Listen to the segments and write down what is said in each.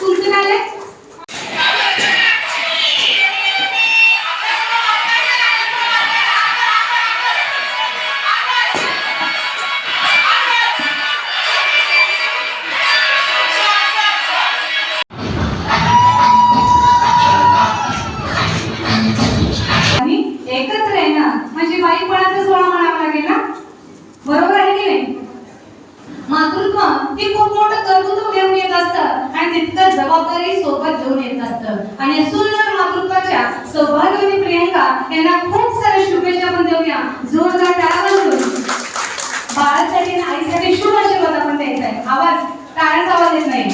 तुमचं काय? असतं. आणि तितकं जबाबदारी सोबत घेऊन येत असतं आणि सुंदर मातृत्वाच्या सौभाग्यवती प्रियंका यांना खूप साऱ्या शुभेच्छा पण देऊया. जोरदार टाळा बाळासाठी आणि आईसाठी शुभ आशीर्वाद आपण द्यायचा आहे. आवाज टाळ्याचा आवाज येत नाही.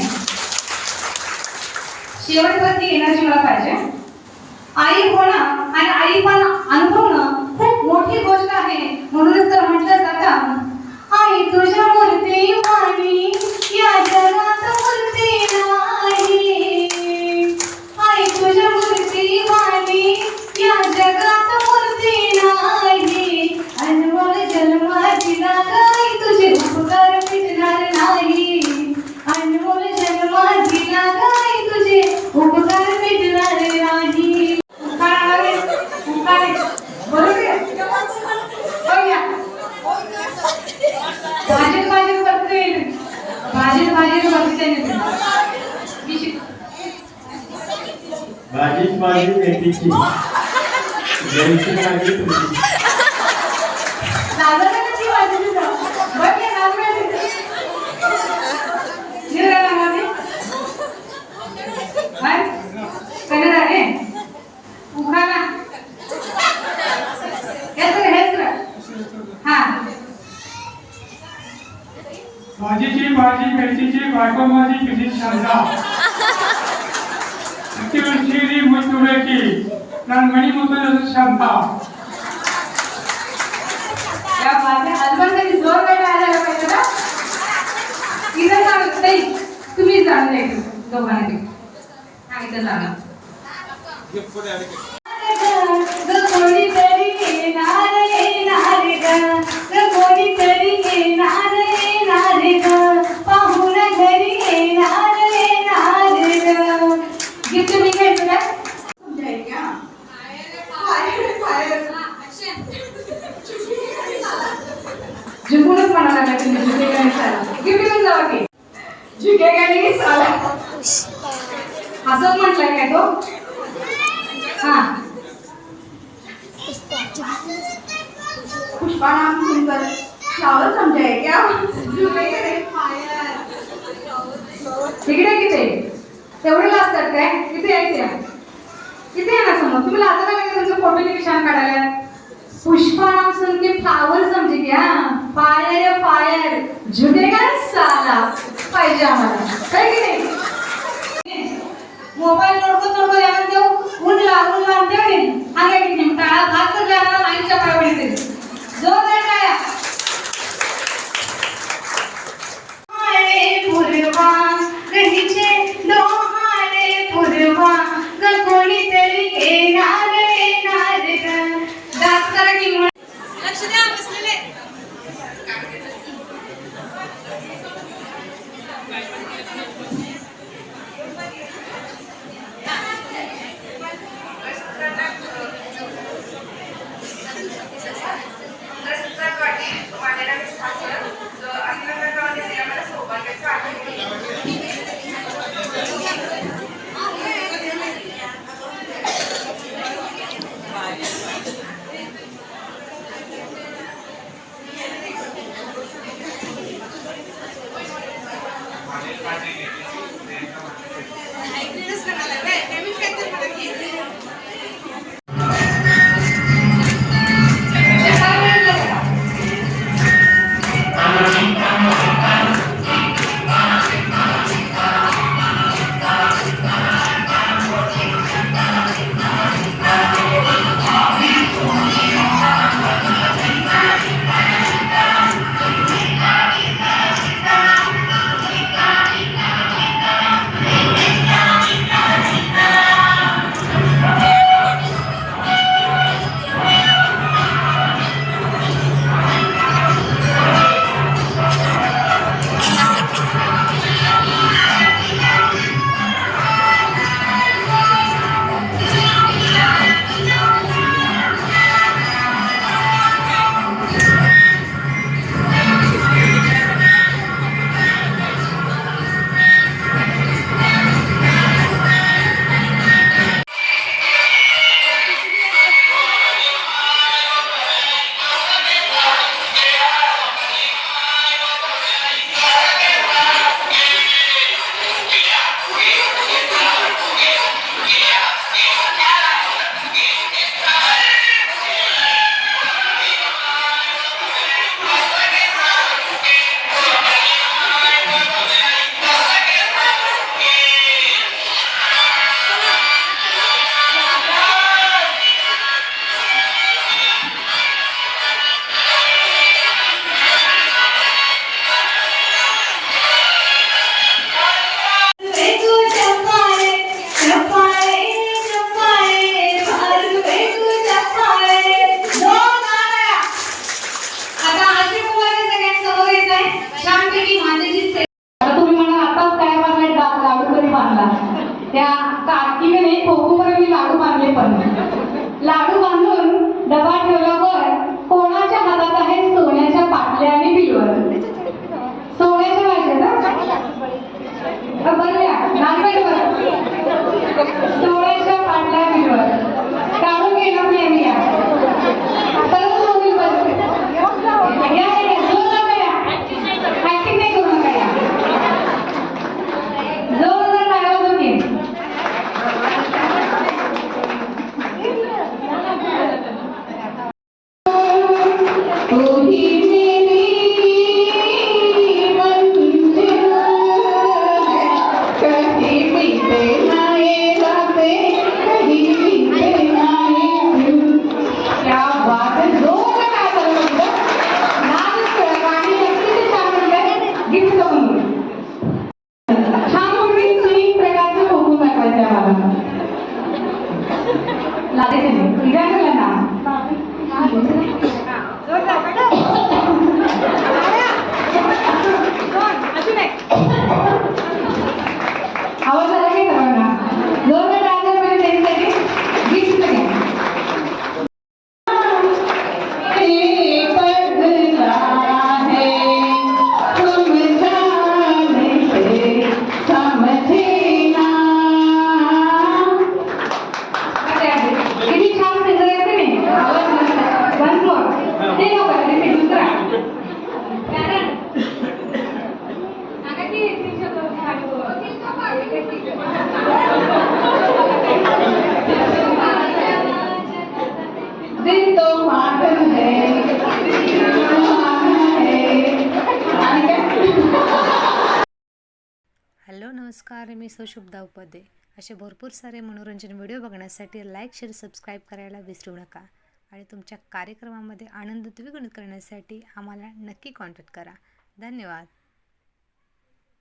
शेवटपर्यंत एनर्जी मला पाहिजे. आई होणं आणि आई पण अनुभवणं खूप मोठी गोष्ट आहे. म्हणूनच तर म्हटलं जातं आई तुझ्या मूर्ती वाणी या मूर्ती नाही आई तुझ्या मूर्ती वाणी या जगात मूर्ती नाही अनमोल जन्माची आई तुझे उपकार मिटणार नाही अनमोल जन्माची आई तुझे उपकार मिटणार नाही उपकार आहे, उपकार आहे. बरोबर आहे? बघूया. भाजीत भाजीत करते भाजीत भाजीत करते मी शिक- भाजीच भाजी मेथीची घरची भाजी तुमची लागलं ना ती भाजी तुझं? बघ हे लागलं ते. हे राहिलं मध्ये. काय? कन्नड आहे? उखाणा. हेच रे, हेच रे. हा. भाजीची भाजी मेथीची बायको माझी किती शांता मुतुरेकी ನಾನು ಮಣಿ ಮುತ್ತುದ ಶಾಂತ या माझ्या हसबंडसाठी जोर वेळ आला पाहिजे ना इथं सांग ताई तुम्ही जाणून द्यायचं दोघांना हा इथं सांगा झुकूनच म्हणायला लागला तुम्ही झुकेगा नाही साला. गिफ्ट घेऊन जावा की? झुकेगा नाही साला? असंच म्हटलं काय तो? हा. पुष्पा नाम सुनकर फ्लावर समजाय क्या तिकडे किती? तेवढे असतात काय? किती यायचे किती आहे ना समोर? तुम्ही लाजता नाही का तुमचे फोटो किती छान काढायला? पुष्पा नाम सुन के फ्लावर समजे क्या फायर फायर. झुटेगा साला? पाहिजे आम्हाला. काय की नाही? मोबाईल नोडको नोडको यावर देऊ? கிஃப்ட் नमस्कार मी सुशुभदा उपाध्ये. असे भरपूर सारे मनोरंजन व्हिडिओ बघण्यासाठी लाईक शेअर सबस्क्राईब करायला विसरू नका. आणि तुमच्या कार्यक्रमामध्ये आनंद द्विगुणित करण्यासाठी आम्हाला नक्की कॉन्टॅक्ट करा. धन्यवाद.